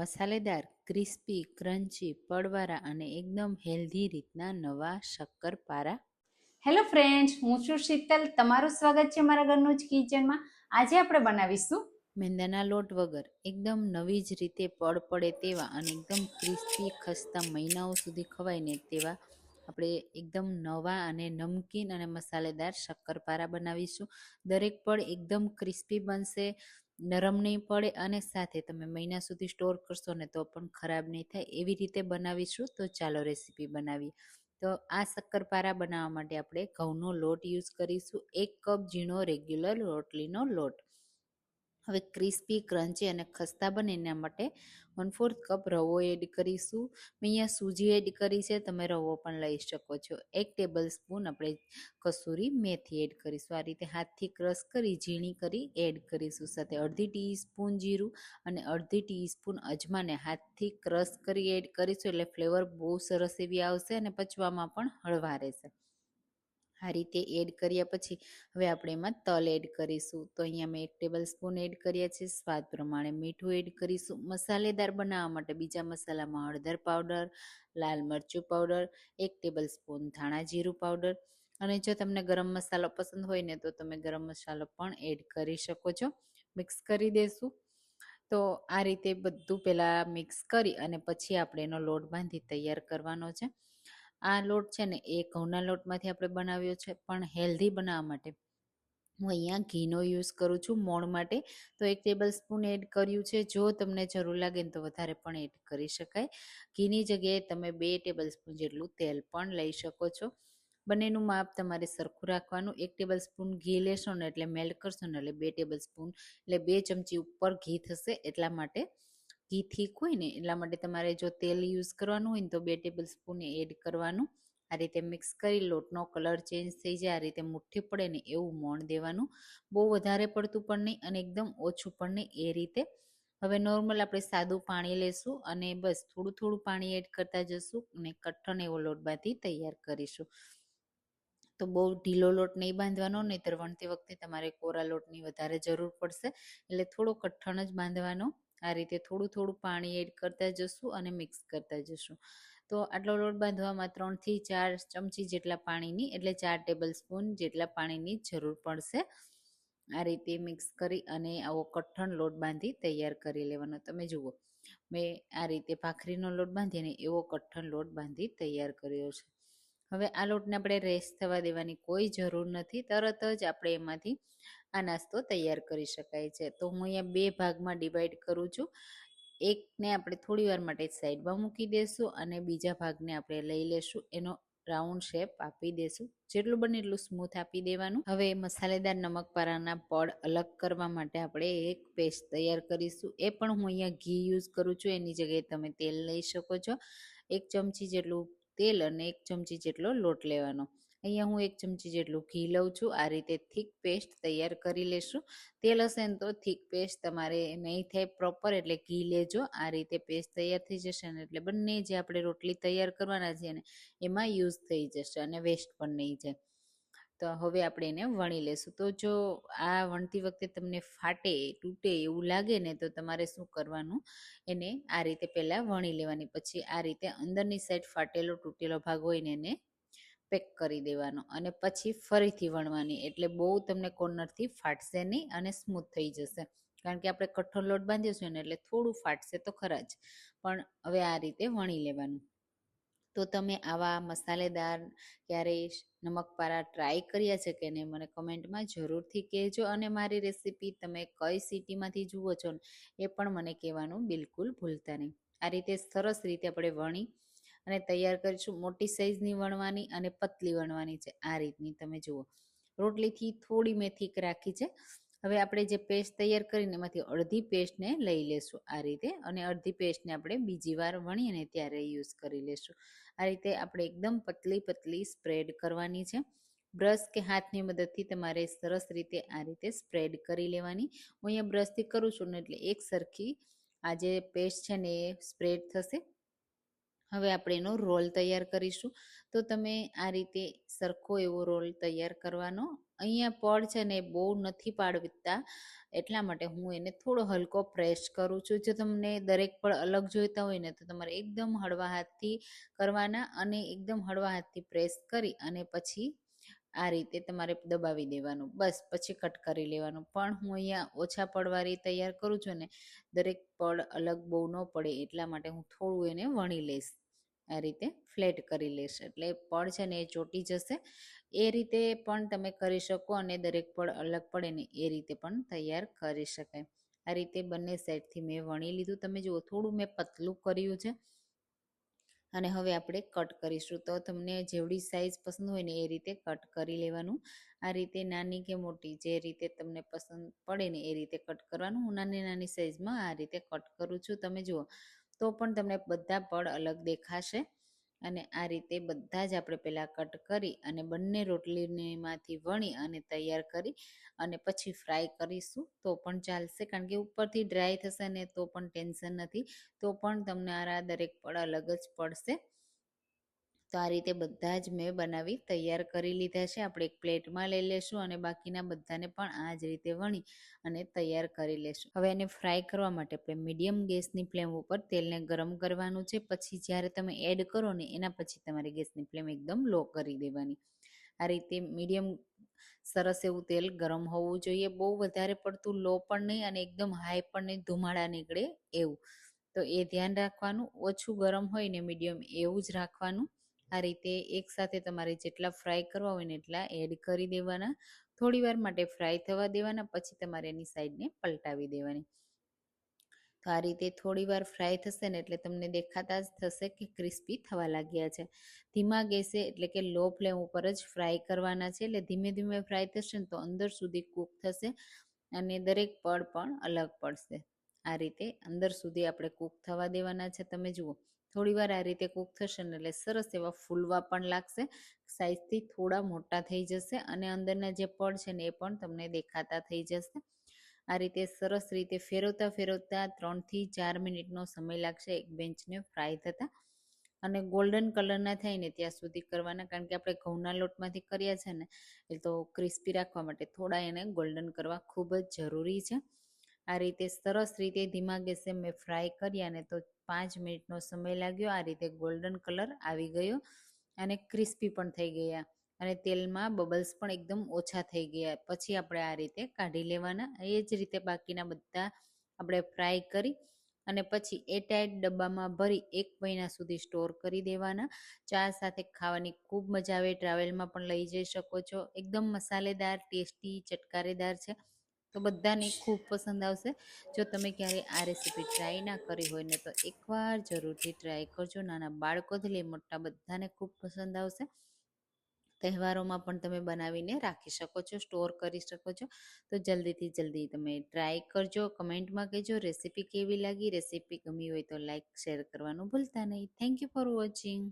મસાલેદાર crispy crunchy પડવાળા અને એકદમ હેલ્ધી રીતના નવા શક્કરપારા. હેલો ફ્રેન્ડ્સ હું છું શીતલ. તમારું સ્વાગત છે મારા ઘરનું જ કિચનમાં. આજે આપણે બનાવીશું મેંદાના લોટ વગર. એકદમ નવી જ રીતે પડ પડે તેવા અને એકદમ ક્રિસ્પી ખસ્તા મહિનાઓ સુધી ખવાય ને તેવા આપણે એકદમ નવા અને નમકીન અને મસાલેદાર શક્કરપારા બનાવીશું. દરેક પળ એકદમ ક્રિસ્પી બનશે. નરમ નહીં પડે અને સાથે તમે મહિના સુધી સ્ટોર કરશો ને તો પણ ખરાબ નહીં થાય એવી રીતે બનાવીશું તો ચાલો રેસીપી બનાવીએ. તો આ શક્કરપારા બનાવવા માટે આપણે ઘઉંનો લોટ યુઝ કરીશું. એક કપ ઝીણો રેગ્યુલર રોટલીનો લોટ. હવે ક્રિસ્પી, ક્રન્ચી અને ખસ્તા બને એના માટે વન ફોર્થ કપ રવો એડ કરીશું. મેં અહીંયા સૂજી એડ કરી છે, તમે રવો પણ લઈ શકો છો. એક ટેબલ સ્પૂન આપણે કસૂરી મેથી એડ કરીશું. આ રીતે હાથથી ક્રશ કરી, ઝીણી કરી એડ કરીશું. સાથે અડધી ટીસ્પૂન જીરું અને અડધી ટીસ્પૂન અજમાને હાથથી ક્રશ કરી એડ કરીશું. એટલે ફ્લેવર બહુ સરસ એવી આવશે અને પચવામાં પણ હળવા રહેશે. આ રીતે એડ કર્યા પછી હવે આપણે એમાં તલ એડ કરીશું. તો અહીંયા મેં એક ટેબલ સ્પૂન એડ કર્યા છે. સ્વાદ પ્રમાણે મીઠું એડ કરીશું. મસાલેદાર બનાવવા માટે બીજા મસાલામાં હળદર પાવડર, લાલ મરચું પાવડર, એક ટેબલ સ્પૂન ધાણા જીરું પાવડર અને જો તમને ગરમ મસાલો પસંદ હોય ને તો તમે ગરમ મસાલો પણ એડ કરી શકો છો. મિક્સ કરી દેશું. તો આ રીતે બધું પહેલાં મિક્સ કરી અને પછી આપણે એનો લોટ બાંધી તૈયાર કરવાનો છે. આ લોટ છે ને, એ ઘઉંના લોટમાંથી આપણે બનાવ્યો છે, પણ હેલ્ધી બનાવવા માટે. હું અહીંયા ઘીનો યુઝ કરું છું મોણ માટે. તો એક ટેબલ સ્પૂન એડ કર્યું છે. જો તમને જરૂર લાગે ને તો વધારે પણ એડ કરી શકાય. ઘીની જગ્યાએ તમે બે ટેબલ સ્પૂન જેટલું તેલ પણ લઈ શકો છો. બંનેનું માપ તમારે સરખું રાખવાનું. એક ટેબલ સ્પૂન ઘી લેશો ને એટલે મેલ્ટ કરશો ને એટલે બે ટેબલ સ્પૂન એટલે બે ચમચી ઉપર ઘી થશે એટલા માટે. ઘી થીક હોય ને એટલા માટે તમારે જો તેલ યુઝ કરવાનું હોય ને તો બે ટેબલ સ્પૂન એડ કરવાનું. આ રીતે મિક્સ કરી લોટનો કલર ચેન્જ થઈ જાય, આ રીતે મુઠ્ઠી પડે ને એવું મોણ દેવાનું. બહુ વધારે પડતું પણ નહીં અને એકદમ ઓછું પણ નહીં એ રીતે. હવે નોર્મલ આપણે સાદું પાણી લેશું અને બસ થોડું થોડું પાણી એડ કરતા જશું અને કઠણ એવો લોટ બાંધી તૈયાર કરીશું. તો બહુ ઢીલો લોટ નહીં બાંધવાનો, નહીંતર વણતી વખતે તમારે કોરા લોટની વધારે જરૂર પડશે. એટલે થોડો કઠણ જ બાંધવાનો. આ રીતે થોડું થોડું પાણી એડ કરતા જશું અને મિક્સ કરતા જશું. તો આટલો લોટ બાંધવામાં ત્રણથી ચાર ચમચી જેટલા પાણીની, એટલે ચાર ટેબલ સ્પૂન જેટલા પાણીની જરૂર પડશે. આ રીતે મિક્સ કરી અને આવો કઠણ લોટ બાંધી તૈયાર કરી લેવાનો. તમે જુઓ, મેં આ રીતે ભાખરીનો લોટ બાંધીને એવો કઠણ લોટ બાંધી તૈયાર કર્યો છે. હવે આ લોટને આપણે રેસ્ટ થવા દેવાની કોઈ જરૂર નથી. તરત જ આપણે એમાંથી આ નાસ્તો તૈયાર કરી શકાય છે. તો હું અહીંયા બે ભાગમાં ડિવાઈડ કરું છું. એકને આપણે થોડી વાર માટે સાઈડમાં મૂકી દઈશું અને બીજા ભાગને આપણે લઈ લેશું. એનો રાઉન્ડ શેપ આપી દેશું. જેટલું બને એટલું સ્મૂથ આપી દેવાનું. હવે મસાલેદાર નમક પારાના પડ અલગ કરવા માટે આપણે એક પેસ્ટ તૈયાર કરીશું. એ પણ હું અહીંયા ઘી યુઝ કરું છું. એની જગ્યાએ તમે તેલ લઈ શકો છો. એક ચમચી જેટલું તેલ અને એક ચમચી જેટલો લોટ લેવાનો. અહીંયા હું એક ચમચી જેટલું ઘી લઉં છું. આ રીતે થીક પેસ્ટ તૈયાર કરી લેશું. તેલ હશે ને તો થીક પેસ્ટ તમારે નહીં થાય પ્રોપર, એટલે ઘી લેજો. આ રીતે પેસ્ટ તૈયાર થઈ જશે ને એટલે બંને જે આપણે રોટલી તૈયાર કરવાના છે ને, એમાં યુઝ થઈ જશે અને વેસ્ટ પણ નહીં જાય. તો હવે આપણે એને વણી લેશું. તો જો આ વણતી વખતે તમને ફાટે, તૂટે એવું લાગે ને, તો તમારે શું કરવાનું? એને આ રીતે પહેલાં વણી લેવાની. પછી આ રીતે અંદરની સાઈડ ફાટેલો, તૂટેલો ભાગ હોય ને, એને પેક કરી દેવાનો. અને પછી ફરીથી વણવાની. એટલે બહુ તમને કોર્નરથી ફાટશે નહીં અને સ્મૂથ થઈ જશે. કારણ કે આપણે કઠોળ લોટ બાંધીશું ને, એટલે થોડું ફાટશે તો ખરા જ. પણ હવે આ રીતે વણી લેવાનું. તો તમે આવા મસાલેદાર ક્યારેય નમકપારા ટ્રાય કર્યા છે કે નહીં? મને કમેન્ટમાં જરૂરથી કહેજો અને મારી રેસીપી તમે કઈ સિટીમાંથી જુઓ છો એ પણ મને કહેવાનું બિલકુલ ભૂલતા નહીં. આ રીતે સરસ રીતે આપણે વણી અને તૈયાર કરીશું. મોટી સાઈઝની વણવાની અને પતલી વણવાની છે આ રીતની તમે જુઓ. રોટલીથી થોડી મેં થીક રાખી છે. હવે આપણે જે પેસ્ટ તૈયાર કરીને એમાંથી અડધી પેસ્ટને લઈ લેશું આ રીતે અને અડધી પેસ્ટને આપણે બીજી વાર વણીને ત્યારે યુઝ કરી લેશું. આ રીતે આપણે એકદમ પતલી પતલી સ્પ્રેડ કરવાની છે. બ્રશ કે હાથની મદદથી તમારે સરસ રીતે આ રીતે સ્પ્રેડ કરી લેવાની. હું અહીંયા બ્રશથી કરું છું ને એટલે એક સરખી આ જે પેસ્ટ છે ને એ સ્પ્રેડ થશે. હવે આપણે એનો રોલ તૈયાર કરીશું. તો તમે આ રીતે સરખો એવો રોલ તૈયાર કરવાનો. અહીંયા પડ છે ને બહુ નથી પાડતા, એટલા માટે હું એને થોડો હલકો પ્રેસ કરું છું. જો તમને દરેક પડ અલગ જોઈતા હોય ને, તો તમારે એકદમ હળવા હાથથી કરવાના અને એકદમ હળવા હાથથી પ્રેસ કરી અને પછી આ રીતે તમારે દબાવી દેવાનું. બસ, પછી કટ કરી લેવાનું. પણ હું અહીંયા ઓછા પડવાળી તૈયાર કરું છું ને, દરેક પડ અલગ બહુ ન પડે, એટલા માટે હું થોડું એને વણી લઈશ. આ રીતે ફ્લેટ કરી લેશે. એટલે પડ છે ને એ ચોટી જશે. એ રીતે પણ તમે કરી શકો અને દરેક પડ અલગ પડે ને એ રીતે પણ તૈયાર કરી શકાય. આ રીતે બંને સાઈડથી મેં વણી લીધું. તમે જુઓ, થોડું મેં પતલું કર્યું છે. અને હવે આપણે કટ કરીશું. તો તમને જેવડી સાઈઝ પસંદ હોય ને એ રીતે કટ કરી લેવાનું. આ રીતે નાની કે મોટી જે રીતે તમને પસંદ પડે ને એ રીતે કટ કરવાનું. હું નાની નાની સાઈઝમાં આ રીતે કટ કરું છું. તમે જુઓ તો પણ તમને બધા પડ અલગ દેખાશે. અને આ રીતે બધા જ આપણે પહેલાં કટ કરી અને બંને રોટલીમાંથી વણી અને તૈયાર કરી અને પછી ફ્રાય કરીશું. તો પણ ચાલશે કારણ કે ઉપરથી ડ્રાય થશે ને તો પણ ટેન્શન નથી. તો પણ તમને આ દરેક પડ અલગ જ પડશે. તો આ રીતે બધા જ મેં બનાવી તૈયાર કરી લીધા છે. આપણે એક પ્લેટમાં લઈ લેશું અને બાકીના બધાને પણ આ જ રીતે વણી અને તૈયાર કરી લેશું. હવે એને ફ્રાય કરવા માટે આપણે મીડિયમ ગેસની ફ્લેમ ઉપર તેલને ગરમ કરવાનું છે. પછી જ્યારે તમે એડ કરો ને એના પછી તમારે ગેસની ફ્લેમ એકદમ લો કરી દેવાની. આ રીતે મીડિયમ સરસ એવું તેલ ગરમ હોવું જોઈએ. બહુ વધારે પડતું લો પણ નહીં અને એકદમ હાઈ પણ નહીં, ધુમાડા નીકળે એવું. તો એ ધ્યાન રાખવાનું. ઓછું ગરમ હોય ને મીડિયમ એવું જ રાખવાનું. આ રીતે એકસાથે તમારે જેટલા ફ્રાય કરવા હોય ને એટલા એડ કરી દેવાના. થોડી વાર માટે ફ્રાય થવા દેવાના, પછી તમારે એની સાઈડને પલટાવી દેવાની. તો આ રીતે થોડી વાર ફ્રાય થશે ને એટલે તમને દેખાતા જ થશે કે ક્રિસ્પી થવા લાગ્યા છે. ધીમા ગેસે એટલે કે લો ફ્લેમ ઉપર જ ફ્રાય કરવાના છે. એટલે ધીમે ધીમે ફ્રાય થશે ને તો અંદર સુધી કૂક થશે અને દરેક પડ પણ અલગ પડશે. આ રીતે અંદર સુધી આપણે કૂક થવા દેવાના છે. તમે જુઓ, થોડી વાર આ રીતે કૂક થશે ને એટલે સરસ એવા ફૂલવા પણ લાગશે. સાઈઝથી થોડા મોટા થઈ જશે અને અંદરના જે પડ છે ને એ પણ તમને દેખાતા થઈ જશે. આ રીતે સરસ રીતે ફેરવતા ફેરવતા ત્રણથી ચાર મિનિટનો સમય લાગશે એક બેન્ચને ફ્રાય થતાં. અને ગોલ્ડન કલરના થાય ને ત્યાં સુધી કરવાના, કારણ કે આપણે ઘઉંના લોટમાંથી કર્યા છે ને, એ તો ક્રિસ્પી રાખવા માટે થોડા એને ગોલ્ડન કરવા ખૂબ જ જરૂરી છે. આ રીતે સરસ રીતે ધીમા ગેસે મેં ફ્રાય કર્યા ને તો પાંચ મિનિટનો સમય લાગ્યો. આ રીતે ગોલ્ડન કલર આવી ગયો અને ક્રિસ્પી પણ થઈ ગયા. અને તેલમાં બબલ્સ પણ એકદમ ઓછા થઈ ગયા. પછી આપણે આ રીતે કાઢી લેવાના. એ જ રીતે બાકીના બધા આપણે ફ્રાય કરી અને પછી એ ટાઈટ ડબ્બામાં ભરી એક મહિના સુધી સ્ટોર કરી દેવાના. ચા સાથે ખાવાની ખૂબ મજા આવે. ટ્રાવેલમાં પણ લઈ જઈ શકો છો. એકદમ મસાલેદાર, ટેસ્ટી, ચટકારેદાર છે. તો બધાને ખૂબ પસંદ આવશે. જો તમે ક્યારે આ રેસીપી ટ્રાય ના કરી હોય ને તો એકવાર જરૂરથી ટ્રાય કરજો. નાના બાળકોથી લઈ મોટા બધાને ખૂબ પસંદ આવશે. તહેવારોમાં પણ તમે બનાવીને રાખી શકો છો સ્ટોર કરી શકો છો. તો જલ્દીથી જલ્દી તમે ટ્રાય કરજો. કમેન્ટમાં કહેજો રેસીપી કેવી લાગી. રેસીપી ગમી હોય તો લાઇક શેર કરવાનું ભૂલતા નહીં. Thank you for watching.